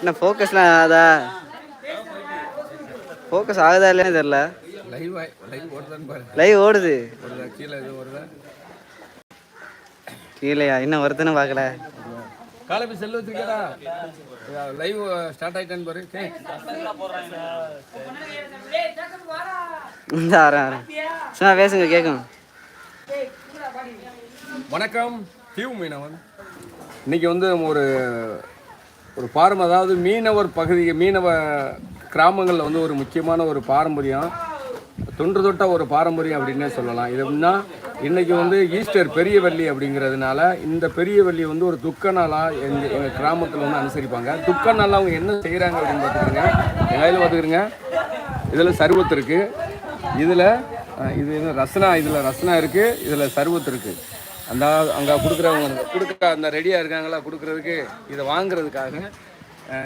என்ன ஃபோக்கஸ்லாம் ஆகாதா? ஃபோக்கஸ் ஆகுதா இல்லைன்னு தெரில லைவ் லைவ் ஓடுதான்னு பாரு. லைவ் ஓடுது. ஓடுதா? கீழே எதுவும் வருதா கீழேயா? இன்னும் ஒருத்தனும் பார்க்கல. காலப்பி செல்லு வச்சிருக்கேடா. லைவ் ஸ்டார்ட் ஆயிட்டான்னு பாரு. இந்த வரேன் வரேன். சும்மா பேசுங்க கேட்கும் வணக்கம். தீவு மீனவன். இன்னைக்கு வந்து ஒரு ஒரு பாரம் அதாவது மீனவர் பகுதி மீனவ கிராமங்களில் வந்து ஒரு முக்கியமான ஒரு பாரம்பரியம். தொன்று தொட்ட ஒரு பாரம்பரியம் அப்படின்னே சொல்லலாம். இது எப்படின்னா இன்னைக்கு வந்து ஈஸ்டர் பெரிய வெள்ளி அப்படிங்கிறதுனால இந்த பெரிய வெள்ளி வந்து ஒரு துக்க நாளாக எங்கள் எங்கள் கிராமத்தில் வந்து அனுசரிப்பாங்க. துக்க நாளில் அவங்க என்ன செய்கிறாங்க அப்படின்னு பார்த்துக்கிறங்க எங்கள் கையில் பார்த்துக்கிறங்க இதில் சர்வத்து இருக்குது இதில் இது என்ன ரசனா இதில் ரசனா இருக்குது இதில் சர்வத்து இருக்குது அந்த அங்கே கொடுக்குறவங்க கொடுக்க அந்த ரெடியாக இருக்காங்களா கொடுக்குறதுக்கு? இதை வாங்குறதுக்காக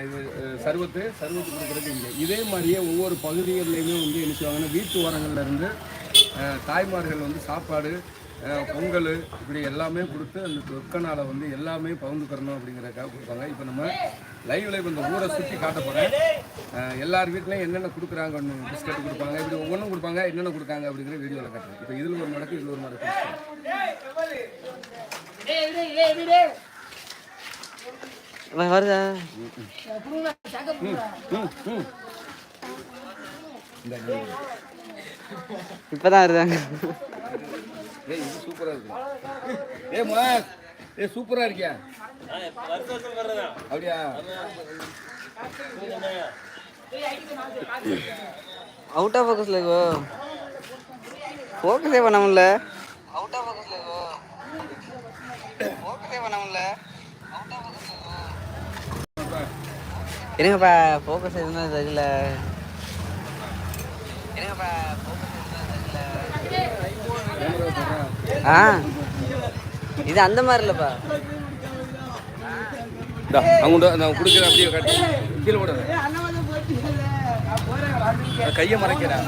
இது சர்வத்து சர்வத்து கொடுக்குறதுக்கு இங்கே. இதே மாதிரியே ஒவ்வொரு பகுதிகள்லையுமே வந்து என்ன செய்வாங்கன்னா வீட்டு ஓரங்கள்லேருந்து தாய்மார்கள் வந்து சாப்பாடு பொங்கல் இப்படி எல்லாமே கொடுத்து அந்த நாளை வந்து எல்லாமே பகிர்ந்துக்கிறணும் அப்படிங்கிறதுக்காக கொடுப்பாங்க. இப்போ நம்ம லைவ்ல இப்போ இந்த ஊரை சுற்றி காட்ட போகிறேன் எல்லார் வீட்லையும் என்னென்ன கொடுக்குறாங்க பிஸ்கட் கொடுப்பாங்க. இப்படி ஒவ்வொன்றும் கொடுப்பாங்க என்னென்ன கொடுக்காங்க அப்படிங்கிற வீடியோவில் காட்டுறேன். இப்போ இதில் ஒரு மடக்கு இதில் ஒரு மடக்கு வருதா? இப்பதான் வருதாங்க? ஏய் இது சூப்பரா இருக்கு. ஏய் மாஸ் ஏய் சூப்பரா இருக்கியா? அப்படியா? அவுட் ஆஃப் ஃபோக்கஸ்ல இருக்கோ. ஃபோக்கஸே பண்ண முடியல. அவுட் ஆஃப் ஃபோக்கஸ்ல இருக்கோ. ஃபோக்கஸே பண்ண முடியல. இருங்கப்பா ஃபோக்கஸ் எதுவுமே தெரியல. இருங்கப்பா ஃபோக்கஸ் ஆ. இது அந்த மாதிரி இல்லைப்பா. அவங்க நான் கொடுக்குறேன் அப்படியே காட்டு கீழே போடுறேன் கையை மறைக்கிறேன்.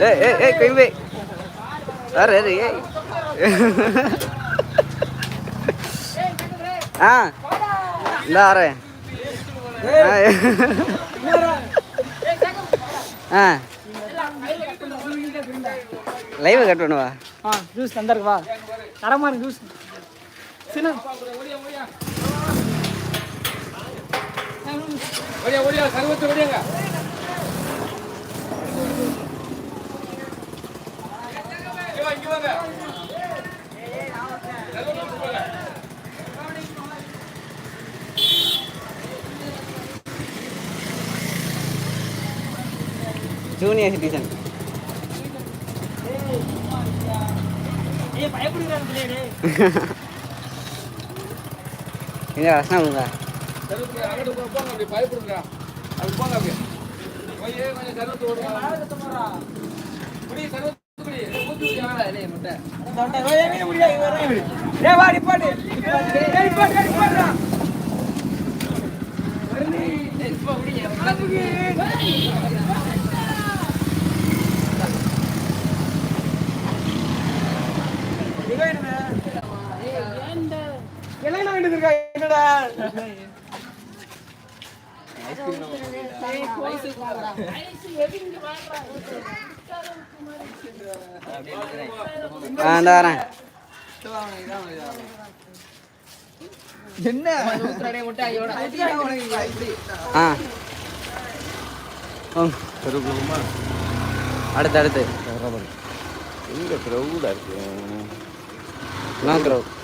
ஏய் ஏய் ஏய் கை வை. வேற யாரு ஏய். ஆ. இந்த வரேன் ஆ. லைவ் கட் பண்ணுவா? ஆ ஜூஸ் தந்தாருக்கு வா. தரமான ஜூஸ் சின்ன. ஓடியா ஓடியா சர்வத்து ஓடியாங்க. இங்க வாங்க. ஜூனியர் சிட்டிசன் எங்க ரசனா கொடுங்க. சர்வத்து அங்கிட்டு போ- போங்க அப்படி பயப்படுங்க அது போங்க அப்படி போய் கொஞ்சம் சர்வத்து ஓடுங்க குடி சர்வத்து குடி ஊத்தி விடியா ஏய் வா நிப்பாட்டு ஏய் நிப்பாட்டு நிப்பாட்டுடா எல்லாம் வேண்டியது இருக்கா என்னடா என்ன? அடுத்து அடுத்து. எங்க இருக்கு?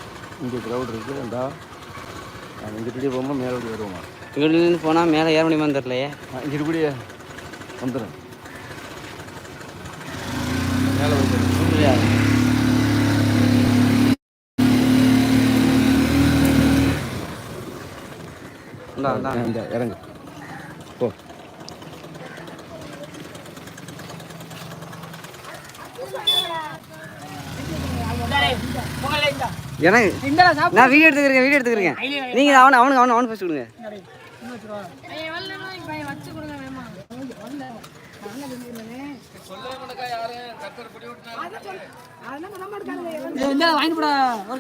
இங்கே க்ரௌட் இருக்கு. வேண்டா இங்கிட்டே போகும்போது மேலோடி வருவோமா? இங்கிருந்து போனால் மேலே ஏற முடியுமான்னு தெரியலையே. இங்கே இப்படியே வந்துடும் மேலே வந்து முடியாது இந்தா இந்தா. இந்த இறங்கு. போ. எனக்கு நான் வீடியோ எடுத்துக்கிறேன் வீடியோ எடுத்துக்கிறேன். நீங்கள் அவனை அவனுக்கு அவனை அவனை ஃபஸ்ட் கொடுங்க.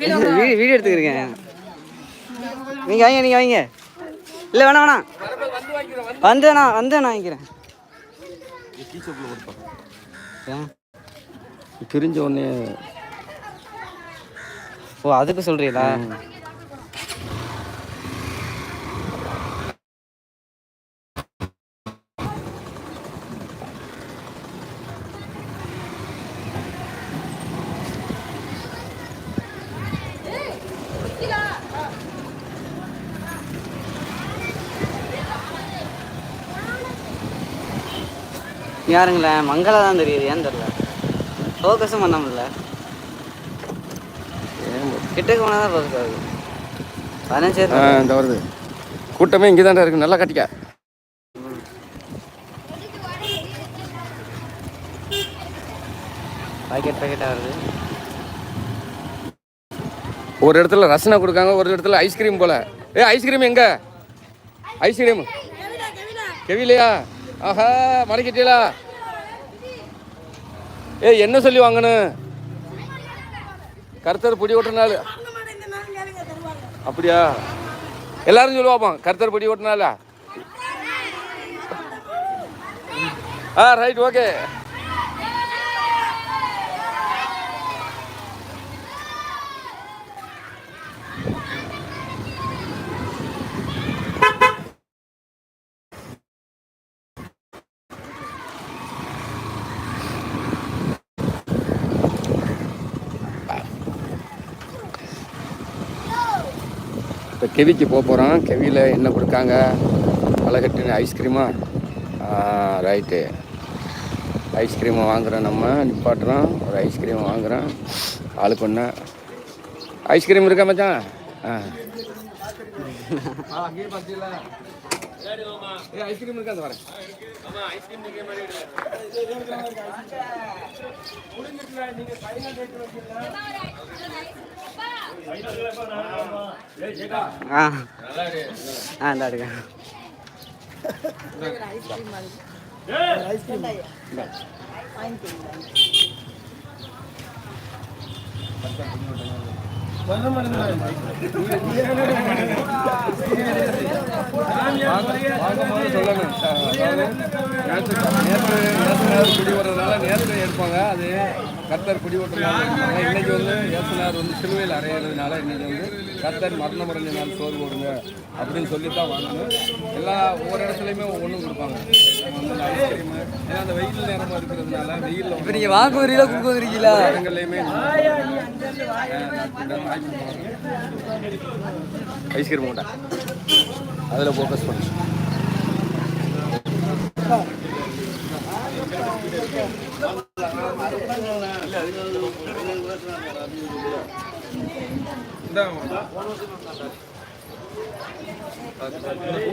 வீடியோ வீடியோ எடுத்துக்கிறீங்க நீங்கள் வாங்க நீங்கள் வாங்க. இல்லை வேணாம் வேணாம். வந்தேண்ணா வந்தேன் நான் வாங்கிக்கிறேன். பிரிஞ்ச உடனே ஓ அதுக்கு சொல்கிறீங்களா யாருங்களேன் மங்களா தான் தெரியுது ஏன் தெரில ஃபோக்கஸும் பண்ண முடியல. கிட்டக்கு போனால் தான் ஆகுது பதினஞ்சு ஆ இந்த வருது. கூட்டமே இங்கே தான்டா இருக்கு. நல்லா கட்டிக்க. பாக்கெட் பாக்கெட்டாக வருது ஒரு இடத்துல ரசனை கொடுக்காங்க ஒரு இடத்துல ஐஸ்கிரீம் போல. ஏ ஐஸ்கிரீம் எங்க? ஐஸ்கிரீம் கெவிலையா? ஆஹா மறைக்கிட்டீங்களா ஏய் என்ன சொல்லி வாங்கணும்? கருத்தர் பொடி ஓட்டுற நாள். அப்படியா? எல்லாரும் சொல்லுவாப்போம் கருத்தர் பொடி ஓட்டுனால ஆ ரைட் ஓகே கெவிக்கு போக போகிறோம் கெவியில் என்ன கொடுக்காங்க? அழகட்டின ஐஸ்கிரீமா ரைட்டு ஐஸ்கிரீமை வாங்குறோம் நம்ம. நிப்பாட்டுறோம் ஒரு ஐஸ்கிரீமை வாங்குறோம் ஆளுக்கு ஒன்று ஐஸ்கிரீம் இருக்கா மச்சான்? ஆ. ஐஸ்கிரீம் இருக்கா அந்த வரேன் ஆ இந்த எடுக்க வாங்கும்போது சொல்லணும் அதாவது நேற்று நேற்று நேசனார் குடி வர்றதுனால நேற்று எடுப்பாங்க அது கர்த்தர் குடி இன்னைக்கு வந்து ஏசுனார் வந்து சிலுவையில் அறையிறதுனால இன்னைக்கு வந்து கர்த்தர் மரணம் அடைஞ்ச நாள் சோறு போடுங்க அப்படின்னு சொல்லி தான் வாங்கணும் எல்லா ஒவ்வொரு இடத்துலையுமே ஒவ்வொன்றும் கொடுப்பாங்க. ஏன்னா அந்த வெயில் நேரமாக இருக்கிறதுனால வெயிலில் இப்போ நீங்கள் வாங்க வரீங்களா கொடுக்க வந்துருக்கீங்களா? இடங்கள்லையுமே ஐஸ்கிரீம் மூட்டை அதில் ஃபோக்கஸ் பண்ணு.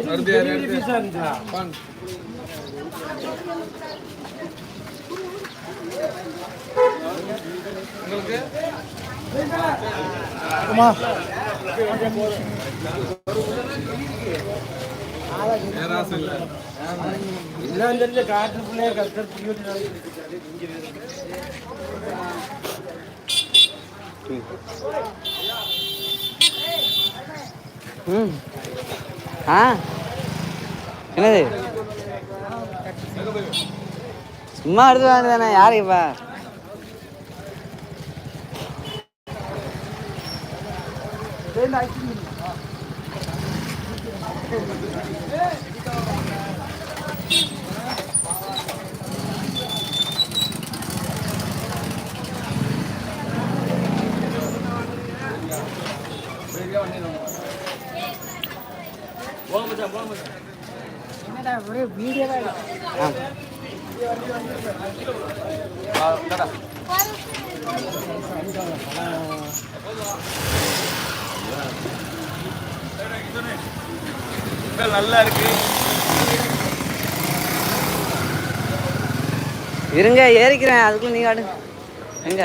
अर्धे अर्धे पाँच இல்லாந்தல்ல காட்டு பிள்ளைய கஷ்டம் புரியுது ம். ஆ? என்னது? சும்மா எடுத்து வாங்க யாரு இப்ப? என்னடா ஒரே வீடியோ தான் நல்லா இருக்கு இருங்க ஏறிக்கிறேன். அதுக்குள்ள நீங்க எங்க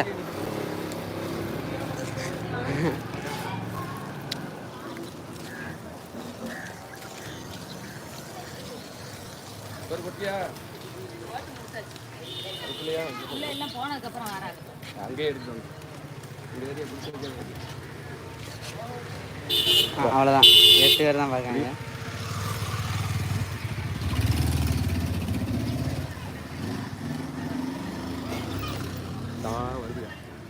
ஒரு குட்டியா இல்லை எல்லாம் போனதுக்கப்புறம் வராது. அங்கேயே பிடிச்சிருக்கேன் அவ்வளோதான் எட்டு பேர் தான் வருது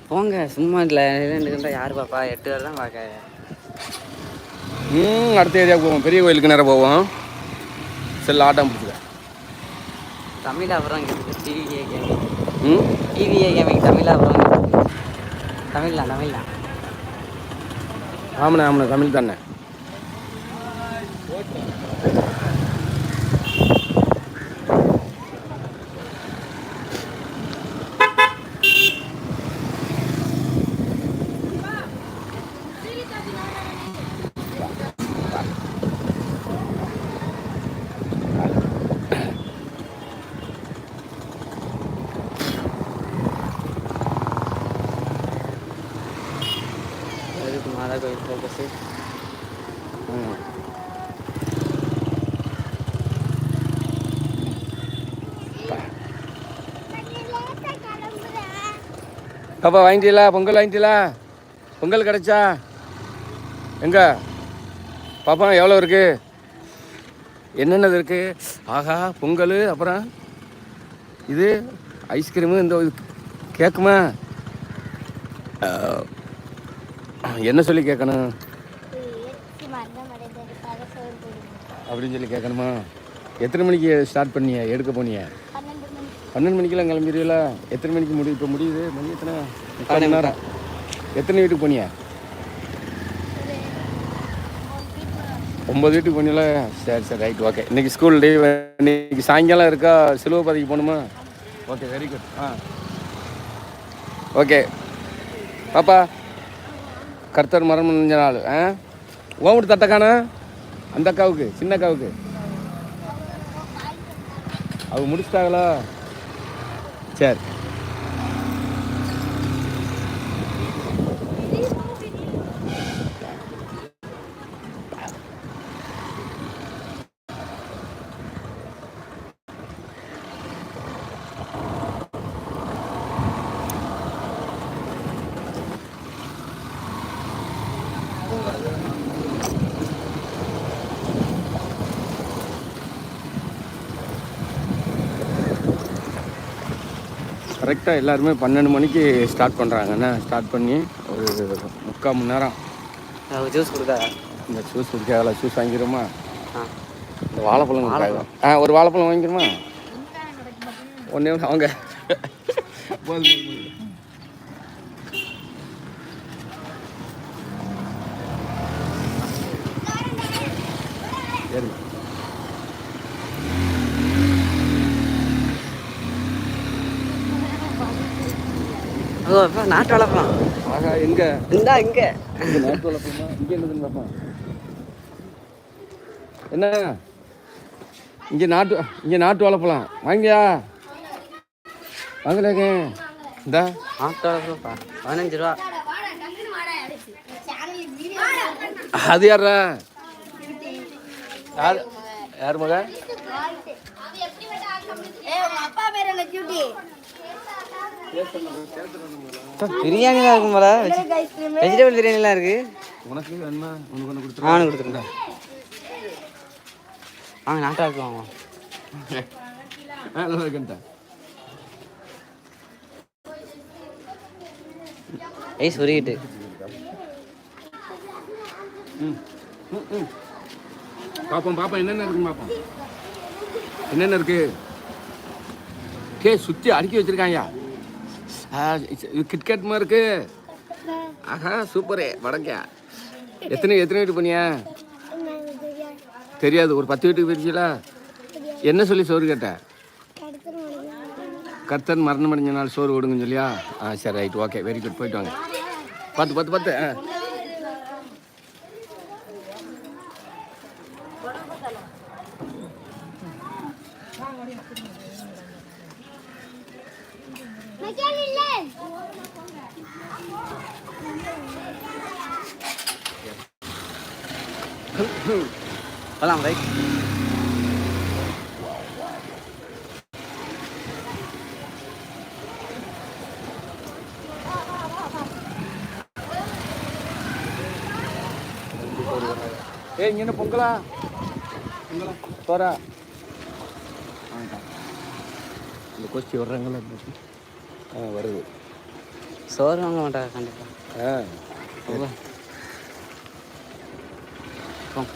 போங்க சும்மா இல்லை இருந்தா யார் பாப்பா? எட்டு பேர் தான் பார்க்க. ம் அடுத்த ஏரியாவுக்கு போவோம். பெரிய கோயிலுக்கு நேரம் போவோம். செல்ல ஆட்டம் பிடிச்சிக்க. தமிழ் அப்புறம் டிவிஏ கேமிங் ம் டிவிஏ கேமிங் தமிழ் அப்புறம் தமிழ்லாம் தமிழ்லாம் ஆமாண்ணே ஆமாண்ணே தமிழ் தானே அதுக்கு மாதா கோயில் ஃபோக்கஸு ம் பாப்பா வாங்கிட்டீங்களா? பொங்கல் வாங்கிட்டீங்களா? பொங்கல் கிடைச்சா? எங்க? பாப்பா எவ்வளோ இருக்கு? என்னென்னது இருக்கு? ஆஹா பொங்கல் அப்புறம் இது ஐஸ்கிரீமு இந்த கேட்குமா என்ன சொல்லி கேட்கணும்? அப்படின்னு சொல்லி கேட்கணுமா? எத்தனை மணிக்கு ஸ்டார்ட் பண்ணிய? எடுக்க போனிய? பன்னெண்டு மணிக்கெல்லாம் கிளம்பிடுவீங்களா? எத்தனை மணிக்கு முடியும் இப்போ முடியுது? மணி எத்தனை? முக்கால் மணி நேரம். எத்தனை வீட்டுக்கு போனியா? ஒம்பது வீட்டுக்கு போனீங்களா? சரி சரி ரைட் ஓகே இன்னைக்கு ஸ்கூல் லீவ் இன்னைக்கு சாயங்காலம் இருக்கா? சிலுவபாதைக்கு போகணுமா? ஓகே வெரி குட் ஆ. ஓகே பாப்பா கர்த்தர் மரம் நாள் ஆ? ஓம்பிட்டு தட்டை அந்த அக்காவுக்கு சின்ன அக்காவுக்கு. அவங்க முடிச்சிட்டாங்களா? சரி. கரெக்டாக எல்லாருமே பன்னெண்டு மணிக்கு ஸ்டார்ட் பண்ணுறாங்கண்ணா ஸ்டார்ட் பண்ணி ஒரு முக்கால் மணி நேரம். ஜூஸ் கொடுக்கா இந்த ஜூஸ் குடிக்காதல ஜூஸ் வாங்கிக்கிறோமா இந்த வாழைப்பழம் கொடுக்காது ஆ ஒரு வாழைப்பழம் வாங்கிக்கிறோமா ஒன்றே ஒன்று அவங்க ஓ அப்பா நாட்டு வளர்ப்பலாம் ஆகா எங்கே? இந்தா இங்கே. நாட்டு வளர்ப்போமா? இங்கே என்னதுன்னு பார்ப்போம். என்ன? இங்கே நாட்டு இங்கே நாட்டு வளர்ப்பலாம். வாங்கியா? வாங்கலேங்க இந்தா. நாட்டு வளர்ப்பலப்பா பதினஞ்சு ரூபா. அது யாரா? யார் யார் மக அப்பா, பிரியாணிலாம் இருக்கும் போல. வெஜிடபிள் பிரியாணிலாம் இருக்கு. உனக்கு வேணுமா? உனக்கு ஒன்று கொடுத்துரு நானும் கொடுத்துருந்தேன் வாங்க நாட்டா இருக்கு வாங்க. ஆ நல்லா இருக்கேன்டா. ஐஸ் உருகிட்டு ம் ம் ம். பார்ப்போம் பார்ப்போம் என்னென்ன இருக்குன்னு பார்ப்போம் என்னென்ன இருக்கு? கே சுற்றி அடுக்கி வச்சிருக்காங்க இது கிட்கேட் மாதிரி இருக்கு? ஆஹா சூப்பரே வடக்கா. எத்தனை எத்தனை வீட்டு பண்ணியா தெரியாது ஒரு பத்து வீட்டுக்கு போயிருச்சீங்களா என்ன சொல்லி சோறு கேட்ட? கர்த்தன் மரணம் அடைஞ்ச நாள் சோறு கொடுங்கன்னு சொல்லியா? ஆ சரி ரைட் ஓகே வெரி குட் போயிட்டு வாங்க. பத்து பத்து பத்து ஆ. ஏய் இங்க என்ன பொங்கலா? பொங்கலா போறா இந்த கொஸ்டி வர்றாங்களா ஆ வருது. சோறு வாங்க மாட்டாங்க கண்டிப்பா. ஆ போங்க. போங்க.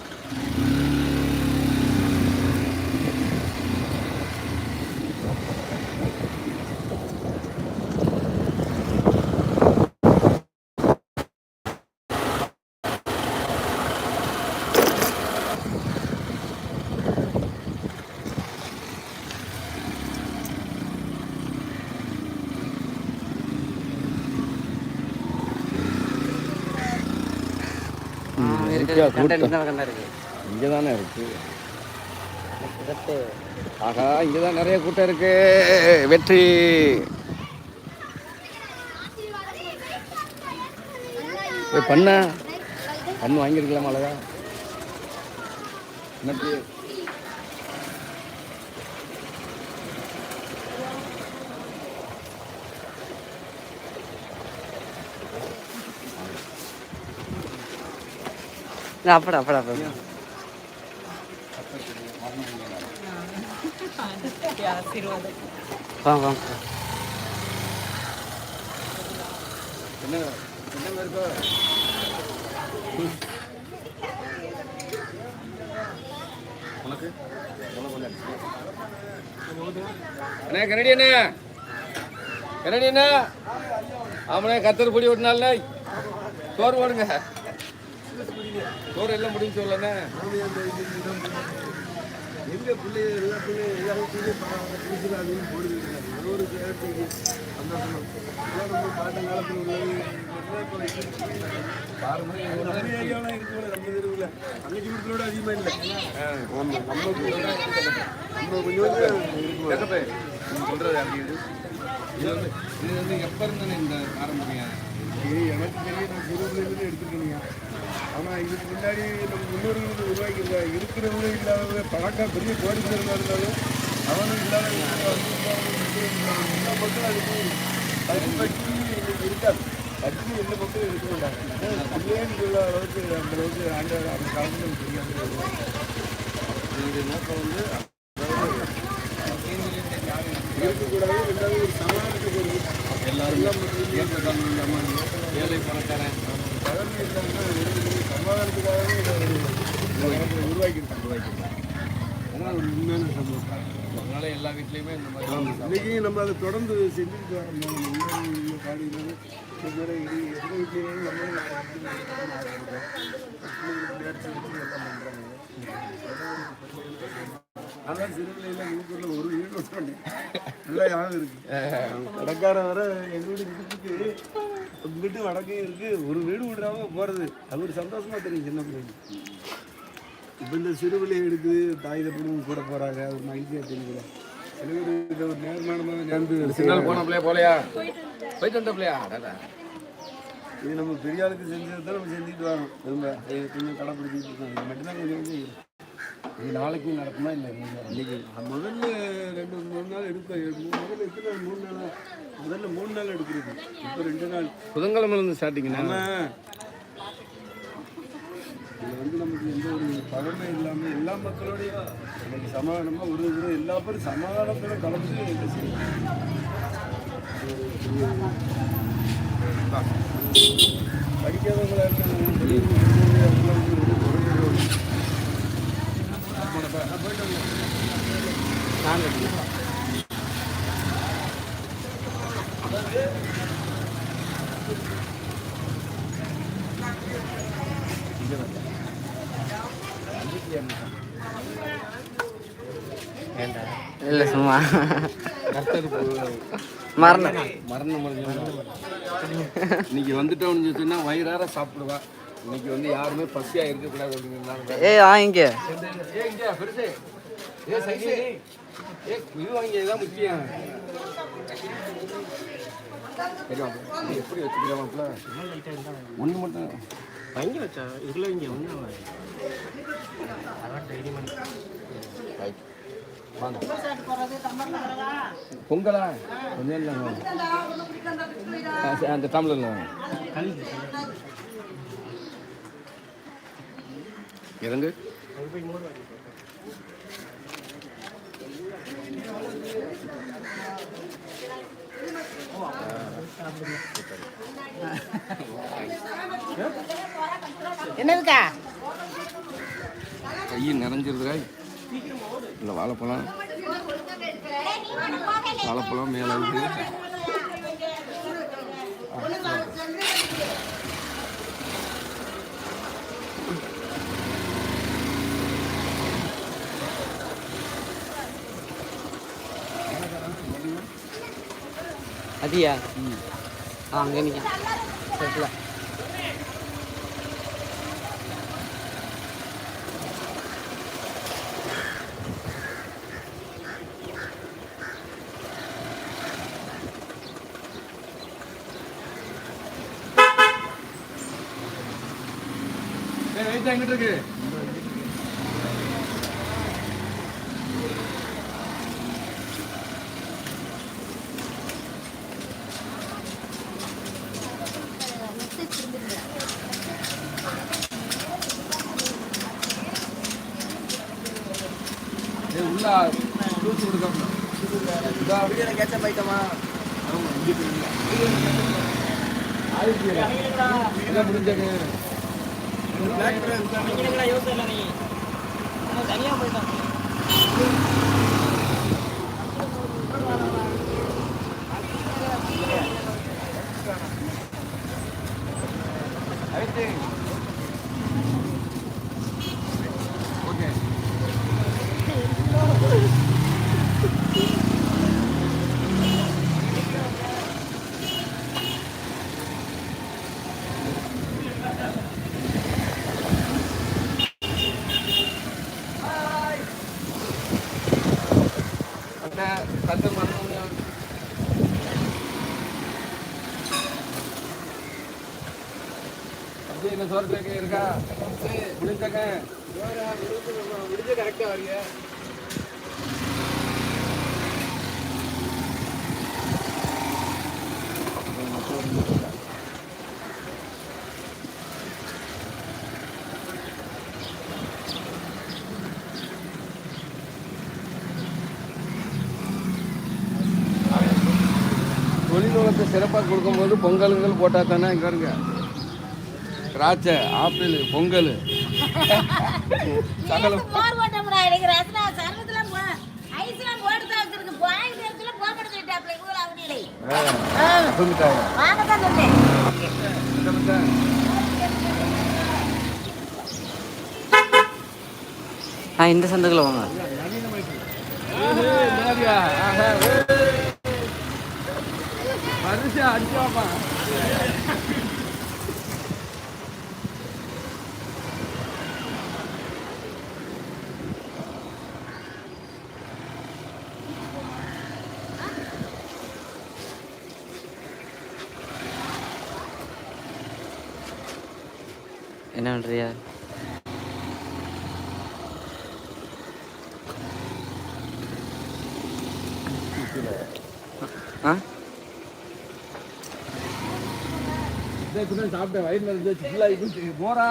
ஆ, இருக்கு இருக்கா, கண்டா கூட்டம். இந்த கண்டா இருக்கு இங்கே தானே இருக்கு. ஆகா இங்கே தான் நிறைய கூட்டம் இருக்கு. வெற்றி. பண்ண. பண்ணு வாங்கியிருக்கலாம் அழகா? என்னது? அப்படா அப்படா அப்படா வாங்க வாங்க என்ன என்ன இருக்கோ உனக்கு அண்ணே கனடி அண்ணே. கனடி அண்ணே. ஆமாண்ணே கத்தர் பொடி விட்டினால சோறு போடுங்க. சோறு எல்லாம் முடிஞ்சு சொல்லண்ணே. எங்க பிள்ளைங்க எல்லா பிள்ளைங்க எல்லா புதுசுல அதையும் போடுவீங்க. ஒரு சந்தோஷமா. இதெல்லாம் நம்ம பாட்ட காலத்தில் உள்ளது. வச்சிருக்கீங்க. நம்ம ஏரியாவில் இருக்கோம் நம்ம தெருவில். தங்கச்சி வீட்டிலோட அதிகமாக இல்லை. ஆமாம் நம்ம நம்ம கொஞ்சம் சொல்றது அப்படி இது. வந்து இது வந்து எப்ப இருந்து இந்த பாரம்பரியம் எனக்கு தெரியும் நான் சிறுபிள்ளைலேருந்து எடுத்துருக்கீங்க ஆனால் இதுக்கு முன்னாடி நம்ம முன்னோர்களுக்கு உருவாக்கியிருக்க இருக்கிறவங்க இல்லாதவங்க பழக்கம் பெரிய கோடிக்கிறவங்க இருந்தாலும் அவனும் இல்லாத எல்லா மக்களும் அதுக்கு பற்றி இருக்காது. பற்றி எந்த மக்களும் இருக்க மாட்டாங்க. இல்லைன்னு சொல்ல அளவுக்கு அந்த அளவுக்கு அந்த அந்த காலத்தில் இது நோக்கம் வந்து இருக்கக்கூடாது ரெண்டாவது ஒரு எல்லாரும் ஏற்ற இல்லாமல் ஏழை பணக்காரன். சமாதானத்துக்காகவே உருவாக்கியிருக்காங்க உருவாக்கியிருக்காங்க அதான் ஒரு உண்மையான சம்பவம் எல்லா வீட்லேயுமே இந்த மாதிரி இன்னைக்கு நம்ம அதை தொடர்ந்து செஞ்சுட்டு வரோம் நம்ம முன்னாடி உள்ள எத்தனை வீட்லேயும் நம்ம நேரத்தை வச்சு எல்லாம் பண்ணுறாங்க அதான் சிறுவிலையில் ஊருக்குள்ள ஒரு வீடு விட்டோம் நல்லா யாரும் இருக்கு. கடைக்கார வர எங்கள் வீடு வீட்டுக்கு வீட்டு வடக்கே இருக்கு. ஒரு வீடு விடுறாம போகிறது அது ஒரு சந்தோஷமா தெரியும் சின்ன பிள்ளைங்க. இப்போ இந்த சிறுவிலை எடுக்குது தாய் தப்பனும் கூட போகிறாங்க ஒரு மகிழ்ச்சியாக தெரியுது சில பேர் ஒரு நேர்மானமாக நேர்ந்து சிக்னல் போன பிள்ளையா போலையா? போயிட்டு வந்த பிள்ளையா. இது நம்ம பெரிய ஆளுக்கு செஞ்சது தான் நம்ம செஞ்சுட்டு வரோம். திரும்ப கொஞ்சம் கடைப்பிடிச்சிட்டு இருக்கோம். இது மட்டும்தான் கொஞ்சம் கொஞ்சம் இது நாளைக்கு நடக்குமா இல்லை இன்னைக்கு முதல்ல ரெண்டு மூணு நாள் எடுப்போம். முதல்ல எத்தனை மூணு நாள்? முதல்ல மூணு நாள் எடுக்கிறது. இப்போ ரெண்டு நாள். புதன்கிழமையில இருந்து ஸ்டார்டிங்னா நம்ம இதில் வந்து நமக்கு எந்த ஒரு பழமை இல்லாமல் எல்லா மக்களோடையும் எனக்கு சமாதானமாக ஒரு தடவை எல்லா பேரும் சமாதானத்தோட கலந்து இதை செய்யணும். படிக்காதவங்களா இருக்காங்க பெரியவங்க, சின்னவங்க, அவங்களாம் வந்து ஒரு குறைஞ்ச இல்லை சும்மா கஷ்டத்து மரணம் மரணம். இன்னைக்கு வந்துட்டோம்னு சொன்னா வயிறார சாப்பிடுவா. இன்னைக்கு வந்து யாருமே பசியா அப்படிங்கிறதுனால ஏய் வாங்கிக்க ஏ இங்க பெருசு. ஏ சைஸு ஏ இது வாங்கி முக்கியம். எப்படி வச்சுக்கிறோம்ல ஒன்று மட்டும். வாங்கி வச்சா இதில் இங்கே. வாங்க. பொங்கலா? கொஞ்சம் இல்லைங்க அந்த டம்ளர்ல இறங்கு என்னதுக்கா? கை நிறைஞ்சிருதுடா. இல்லை வாழைப்பழம். வாழைப்பழம் மேலே இருக்கு. அதியா ஆ அங்கே நிற்க சரில வெயிட் எங்கிட்டு இருக்கு ஏய், உள்ள ஜூஸ் கொடுக்கணும் கேட்சப் ஐட்டமா என்ன முடிஞ்சது? யோசனை இல்லை நீ. தனியாக போயிட்டான் ஓகே அண்ணா தட்டு மறந்து அப்படியே என்ன சோறு இருக்கா? முடிஞ்சாக்க. முடிஞ்ச கரெக்டாக வரீங்க கொடுக்கும்போது பொங்கலுங்கள் போட்டால் தானே இங்கே இருங்க திராட்சை ஆப்பிள் பொங்கல். சகலம் இந்த சந்துக்குள்ள வாங்க. வருஷம் அடிச்சு வாப்பா. என்ன பண்ணுறியா ஆ இதோ இப்பதான் சாப்பிட்டேன் வயிறு நிறைய full ஆகி போச்சு. போறா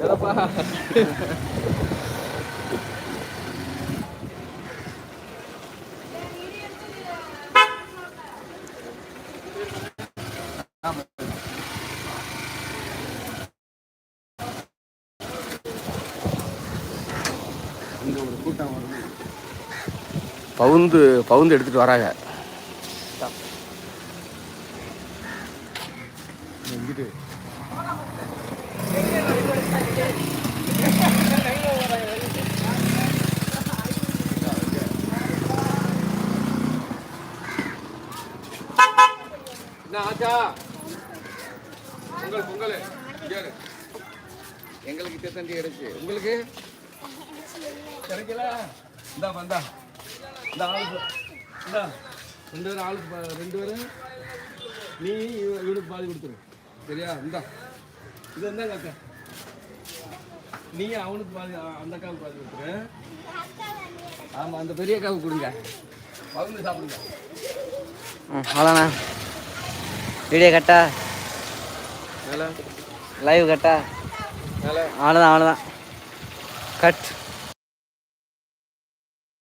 எதப்பா இந்த ஒரு கூட்டம் வருது பவுந்து பவுந்து எடுத்துட்டு வராங்க. எங்கிட்டு என்ன ஆச்சா? பொங்கல் பொங்கல். எங்களுக்கு தேத்தண்டி கிடைச்சு உங்களுக்கு? கிடைக்கல. இந்தா வந்தா இந்த ஆளுக்கு இந்தா ரெண்டு பேரும் ஆளுக்கு ரெண்டு பேரும் நீ இவ- இவனுக்கு பாதி கொடுத்துரு. சரியா? இந்தா. இது என்ன அக்கா. நீ அவனுக்கு பாதி அந்த அக்காவுக்கு பாதி கொடுத்துரு. ஆமாம் அந்த பெரிய அக்காவுக்கு கொடுங்க. பகிர்ந்து சாப்பிடுங்க. அவ்வளோண்ணா. வீடியோ கட்டா? லைவ் கட்டா? அவ்வளோதான் அவ்வளோதான். கட்